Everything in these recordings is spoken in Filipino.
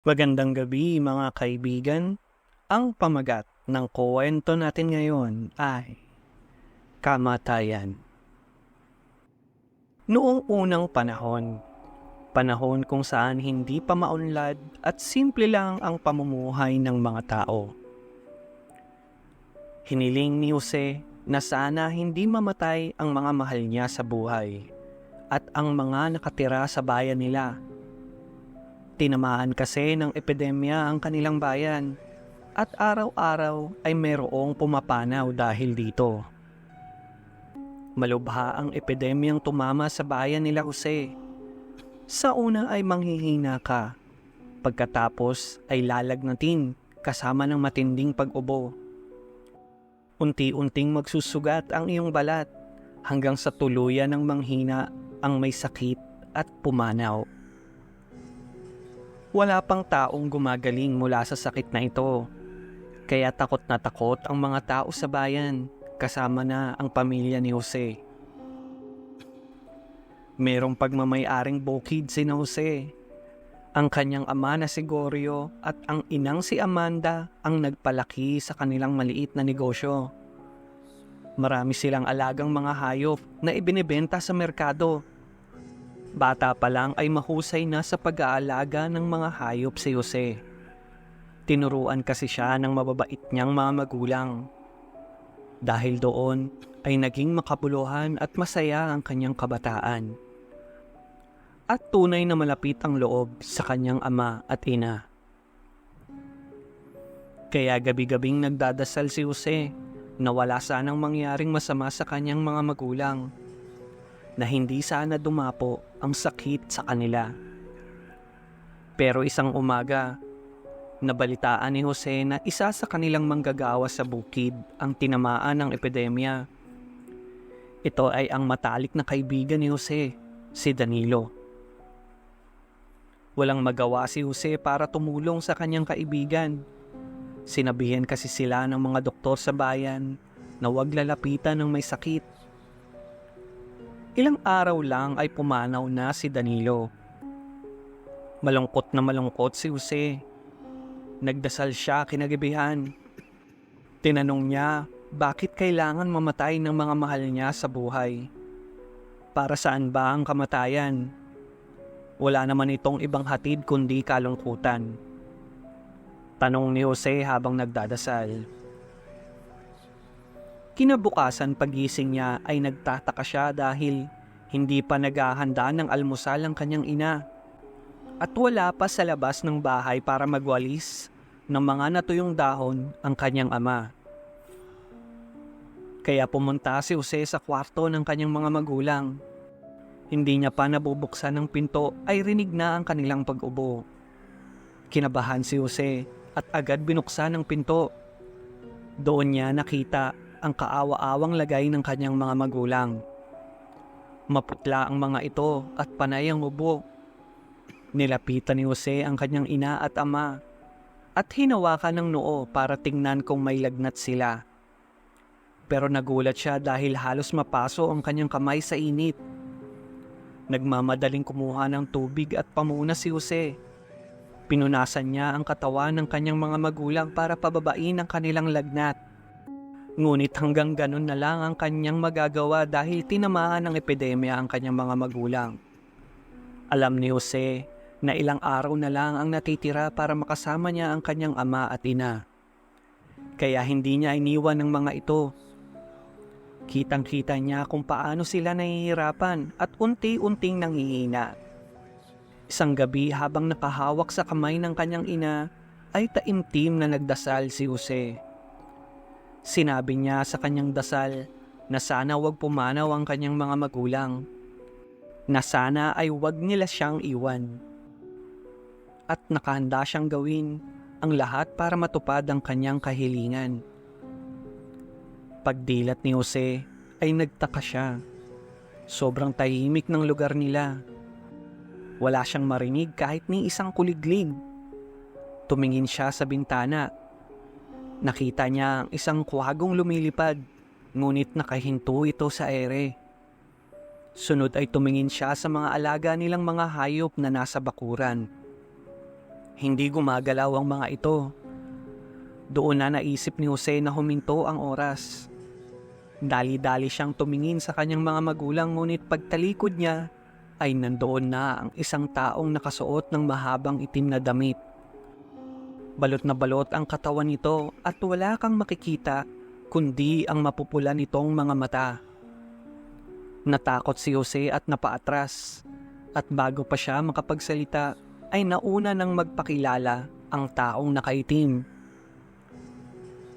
Magandang gabi mga kaibigan. Ang pamagat ng kuwento natin ngayon ay kamatayan. Noong unang panahon, panahon kung saan hindi pa maunlad at simple lang ang pamumuhay ng mga tao. Hiniling ni Jose na sana hindi mamatay ang mga mahal niya sa buhay at ang mga nakatira sa bayan nila Tinamaan kasi ng epidemya ang kanilang bayan at araw-araw ay merong pumapanaw dahil dito. Malubha ang epidemyang tumama sa bayan nila Jose. Sa una ay manghihina ka, pagkatapos ay lalagnatin kasama ng matinding pag-ubo. Unti-unting magsusugat ang iyong balat hanggang sa tuluyan ng manghina ang may sakit at pumanaw. Wala pang taong gumagaling mula sa sakit na ito. Kaya takot na takot ang mga tao sa bayan, kasama na ang pamilya ni Jose. Merong pagmamay-aring bukid si Jose. Ang kanyang ama na si Gorio at ang inang si Amanda ang nagpalaki sa kanilang maliit na negosyo. Marami silang alagang mga hayop na ibinebenta sa merkado Bata pa lang ay mahusay na sa pag-aalaga ng mga hayop si Jose. Tinuruan kasi siya ng mababait niyang mga magulang. Dahil doon ay naging makabuluhan at masaya ang kanyang kabataan. At tunay na malapit ang loob sa kanyang ama at ina. Kaya gabi-gabing nagdadasal si Jose na wala sanang mangyaring masama sa kanyang mga magulang na hindi sana dumapo ang sakit sa kanila. Pero isang umaga, nabalitaan ni Jose na isa sa kanilang manggagawa sa bukid ang tinamaan ng epidemya. Ito ay ang matalik na kaibigan ni Jose, si Danilo. Walang magawa si Jose para tumulong sa kanyang kaibigan. Sinabihan kasi sila ng mga doktor sa bayan na huwag lalapitan ng may sakit Ilang araw lang ay pumanaw na si Danilo. Malungkot na malungkot si Jose. Nagdasal siya kinagabihan. Tinanong niya bakit kailangan mamatay ng mga mahal niya sa buhay. Para saan ba ang kamatayan? Wala naman itong ibang hatid kundi kalungkutan. Tanong ni Jose habang nagdadasal. Kinabukasan pagising niya ay nagtataka siya dahil hindi pa naghahanda ng almusal ang kanyang ina. At wala pa sa labas ng bahay para magwalis ng mga natuyong dahon ang kanyang ama. Kaya pumunta si Jose sa kwarto ng kanyang mga magulang. Hindi niya pa nabubuksan ng pinto ay rinig na ang kanilang pag-ubo. Kinabahan si Jose at agad binuksan ang pinto. Doon niya nakita ang kaawa-awang lagay ng kanyang mga magulang. Maputla ang mga ito at panay ang ubo. Nilapitan ni Jose ang kanyang ina at ama at hinawakan ng noo para tingnan kung may lagnat sila. Pero nagulat siya dahil halos mapaso ang kanyang kamay sa init. Nagmamadaling kumuha ng tubig at pamuna si Jose. Pinunasan niya ang katawan ng kanyang mga magulang para pababain ang kanilang lagnat. Ngunit hanggang ganun na lang ang kanyang magagawa dahil tinamaan ng epidemya ang kanyang mga magulang. Alam ni Jose na ilang araw na lang ang natitira para makasama niya ang kanyang ama at ina. Kaya hindi niya iniwan ng mga ito. Kitang-kita niya kung paano sila nahihirapan at unti-unting nanghihina. Isang gabi habang nakahawak sa kamay ng kanyang ina, ay taimtim na nagdasal si Jose. Sinabi niya sa kanyang dasal na sana wag pumanaw ang kanyang mga magulang, na sana ay wag nila siyang iwan. At nakahanda siyang gawin ang lahat para matupad ang kanyang kahilingan. Pagdilat ni Jose ay nagtaka siya. Sobrang tahimik ng lugar nila. Wala siyang marinig kahit ni isang kuliglig. Tumingin siya sa bintana Nakita niya ang isang kuwagong lumilipad, ngunit nakahinto ito sa ere. Sunod ay tumingin siya sa mga alaga nilang mga hayop na nasa bakuran. Hindi gumagalaw ang mga ito. Doon na naisip ni Jose na huminto ang oras. Dali-dali siyang tumingin sa kanyang mga magulang ngunit pagtalikod niya ay nandoon na ang isang taong nakasuot ng mahabang itim na damit. Balot na balot ang katawan nito at wala kang makikita kundi ang mapupula nitong mga mata. Natakot si Jose at napaatras at bago pa siya makapagsalita ay nauna nang magpakilala ang taong nakaitim.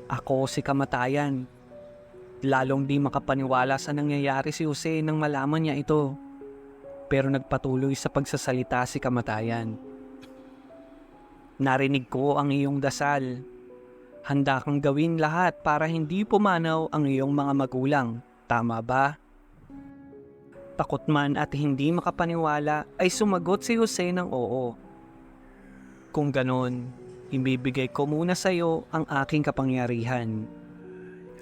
Ako si kamatayan. Lalong di makapaniwala sa nangyayari si Jose nang malaman niya ito. Pero nagpatuloy sa pagsasalita si kamatayan. Narinig ko ang iyong dasal. Handa kang gawin lahat para hindi pumanaw ang iyong mga magulang. Tama ba? Takot man at hindi makapaniwala ay sumagot si Jose ng oo. Kung ganon, ibibigay ko muna sa iyo ang aking kapangyarihan.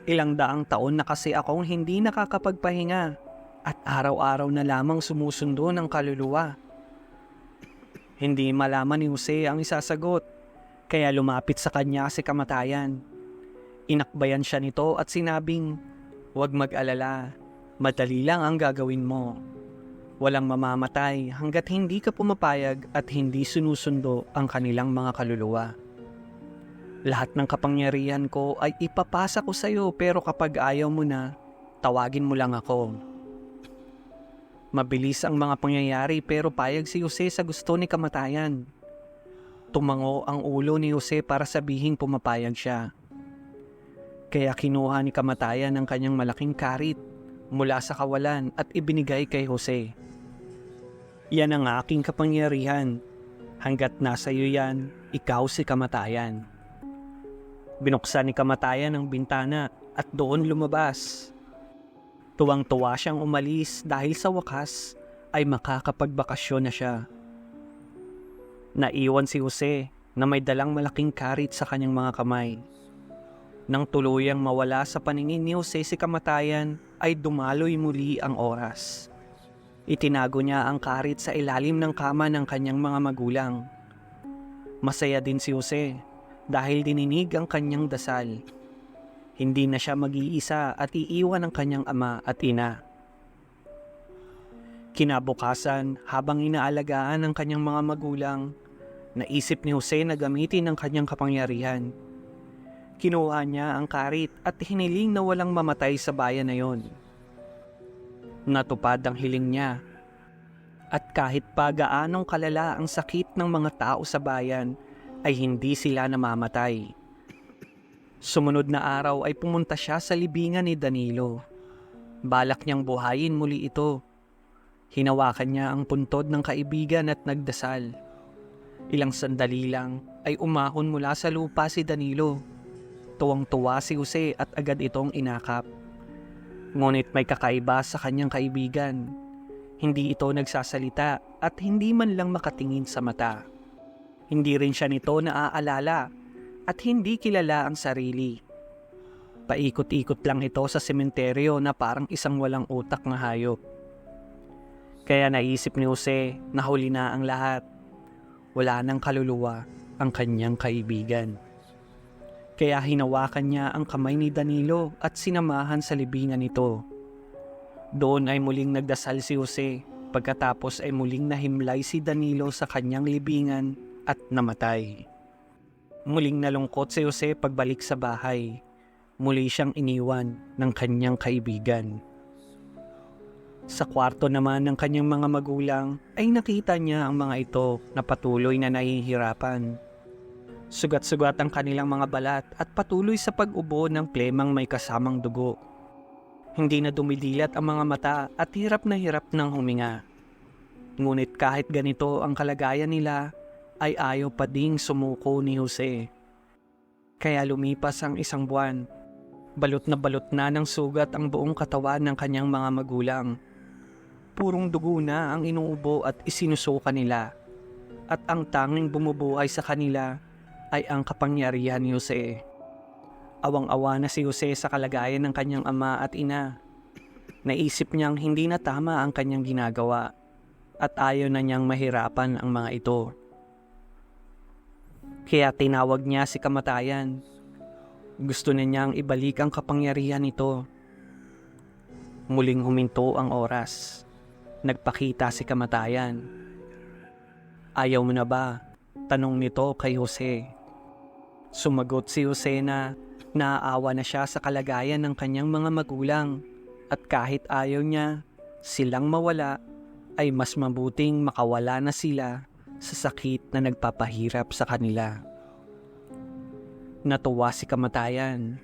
Ilang daang taon na kasi akong hindi nakakapagpahinga at araw-araw na lamang sumusundo ng kaluluwa. Hindi malaman ni Jose ang isasagot, kaya lumapit sa kanya si kamatayan. Inakbayan siya nito at sinabing, Huwag mag-alala, madali lang ang gagawin mo. Walang mamamatay hanggat hindi ka pumapayag at hindi sinusundo ang kanilang mga kaluluwa. Lahat ng kapangyarihan ko ay ipapasa ko sa iyo pero kapag ayaw mo na, tawagin mo lang ako. Mabilis ang mga pangyayari pero payag si Jose sa gusto ni kamatayan. Tumango ang ulo ni Jose para sabihing pumapayag siya. Kaya kinuha ni kamatayan ang kanyang malaking karit mula sa kawalan at ibinigay kay Jose. Yan ang aking kapangyarihan. Hanggat nasa iyo yan, ikaw si kamatayan. Binuksan ni kamatayan ang bintana at doon lumabas. Tuwang-tuwa siyang umalis dahil sa wakas ay makakapagbakasyon na siya. Naiwan si Jose na may dalang malaking karit sa kanyang mga kamay. Nang tuluyang mawala sa paningin ni Jose si kamatayan ay dumaloy muli ang oras. Itinago niya ang karit sa ilalim ng kama ng kanyang mga magulang. Masaya din si Jose dahil dininig ang kanyang dasal. Hindi na siya mag-iisa at iiwan ng kanyang ama at ina. Kinabukasan, habang inaalagaan ng kanyang mga magulang, naisip ni Jose na gamitin ang kanyang kapangyarihan. Kinuha niya ang karit at hiniling na walang mamatay sa bayan na yon. Natupad ang hiling niya. At kahit pa gaanong kalala ang sakit ng mga tao sa bayan, ay hindi sila namamatay. Sumunod na araw ay pumunta siya sa libingan ni Danilo. Balak niyang buhayin muli ito. Hinawakan niya ang puntod ng kaibigan at nagdasal. Ilang sandali lang ay umahon mula sa lupa si Danilo. Tuwang-tuwa si Jose at agad itong inakap. Ngunit may kakaiba sa kanyang kaibigan. Hindi ito nagsasalita at hindi man lang makatingin sa mata. Hindi rin siya nito naaalala at hindi kilala ang sarili. Paikot-ikot lang ito sa sementeryo na parang isang walang utak na hayop. Kaya naisip ni Jose na huli na ang lahat. Wala nang kaluluwa ang kanyang kaibigan. Kaya hinawakan niya ang kamay ni Danilo at sinamahan sa libingan nito. Doon ay muling nagdasal si Jose pagkatapos ay muling nahimlay si Danilo sa kanyang libingan at namatay. Muling nalungkot si Jose pagbalik sa bahay. Muli siyang iniwan ng kanyang kaibigan. Sa kwarto naman ng kanyang mga magulang ay nakita niya ang mga ito na patuloy na nahihirapan. Sugat-sugat ang kanilang mga balat at patuloy sa pag-ubo ng plemang may kasamang dugo. Hindi na dumidilat ang mga mata at hirap na hirap ng huminga. Ngunit kahit ganito ang kalagayan nila, ay ayaw pa ding sumuko ni Jose. Kaya lumipas ang isang buwan. Balot na balot na ng sugat ang buong katawan ng kanyang mga magulang. Purong dugo na ang inuubo at isinusuka nila. At ang tanging bumubuhay sa kanila ay ang kapangyarihan ni Jose. Awang-awa na si Jose sa kalagayan ng kanyang ama at ina. Naisip niyang hindi na tama ang kanyang ginagawa at ayaw na niyang mahirapan ang mga ito. Kaya tinawag niya si kamatayan. Gusto na niyang ibalik ang kapangyarihan nito. Muling huminto ang oras. Nagpakita si kamatayan. Ayaw mo na ba? Tanong nito kay Jose. Sumagot si Jose na naaawa na siya sa kalagayan ng kanyang mga magulang at kahit ayaw niya silang mawala ay mas mabuting makawala na sila sa sakit na nagpapahirap sa kanila. Natuwa si kamatayan.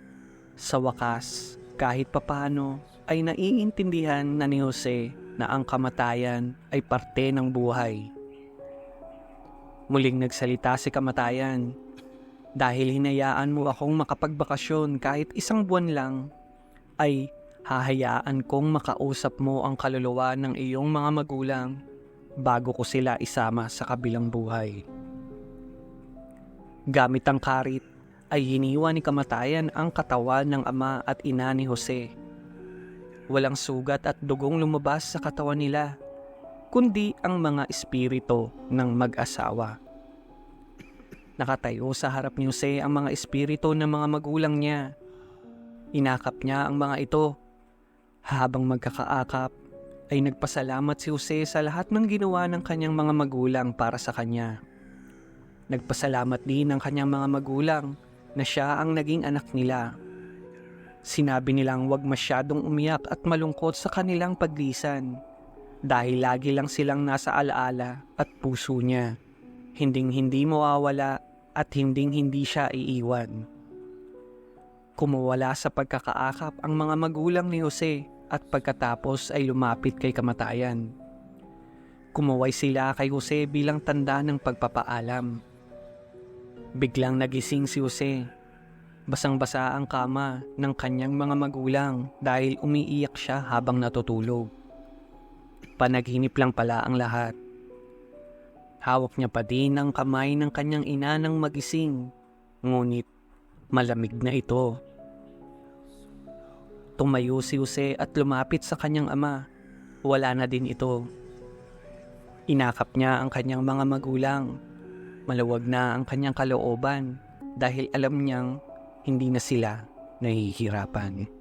Sa wakas, kahit papano ay naiintindihan na ni Jose na ang kamatayan ay parte ng buhay. Muling nagsalita si kamatayan. Dahil hinayaan mo akong makapagbakasyon kahit isang buwan lang, ay hahayaan kong makausap mo ang kaluluwa ng iyong mga magulang bago ko sila isama sa kabilang buhay. Gamit ang karit ay hiniwa ni kamatayan ang katawan ng ama at ina ni Jose. Walang sugat at dugong lumabas sa katawan nila, kundi ang mga espiritu ng mag-asawa. Nakatayo sa harap ni Jose ang mga espiritu ng mga magulang niya. Inakap niya ang mga ito. Habang magkakaakap, ay nagpasalamat si Jose sa lahat ng ginawa ng kanyang mga magulang para sa kanya. Nagpasalamat din ang kanyang mga magulang na siya ang naging anak nila. Sinabi nilang huwag masyadong umiyak at malungkot sa kanilang paglisan dahil lagi lang silang nasa alaala at puso niya. Hinding hindi mawawala at hinding hindi siya iiwan. Kumuwala sa pagkakaakap ang mga magulang ni Jose at pagkatapos ay lumapit kay kamatayan. Kumuway sila kay Jose bilang tanda ng pagpapaalam. Biglang nagising si Jose. Basang-basa ang kama ng kanyang mga magulang dahil umiiyak siya habang natutulog. Panaginip lang pala ang lahat. Hawak niya pa din ang kamay ng kanyang ina ng magising. Ngunit malamig na ito. Tumayo si Jose at lumapit sa kanyang ama. Wala na din ito. Inakap niya ang kanyang mga magulang. Maluwag na ang kanyang kalooban dahil alam niyang hindi na sila nahihirapan.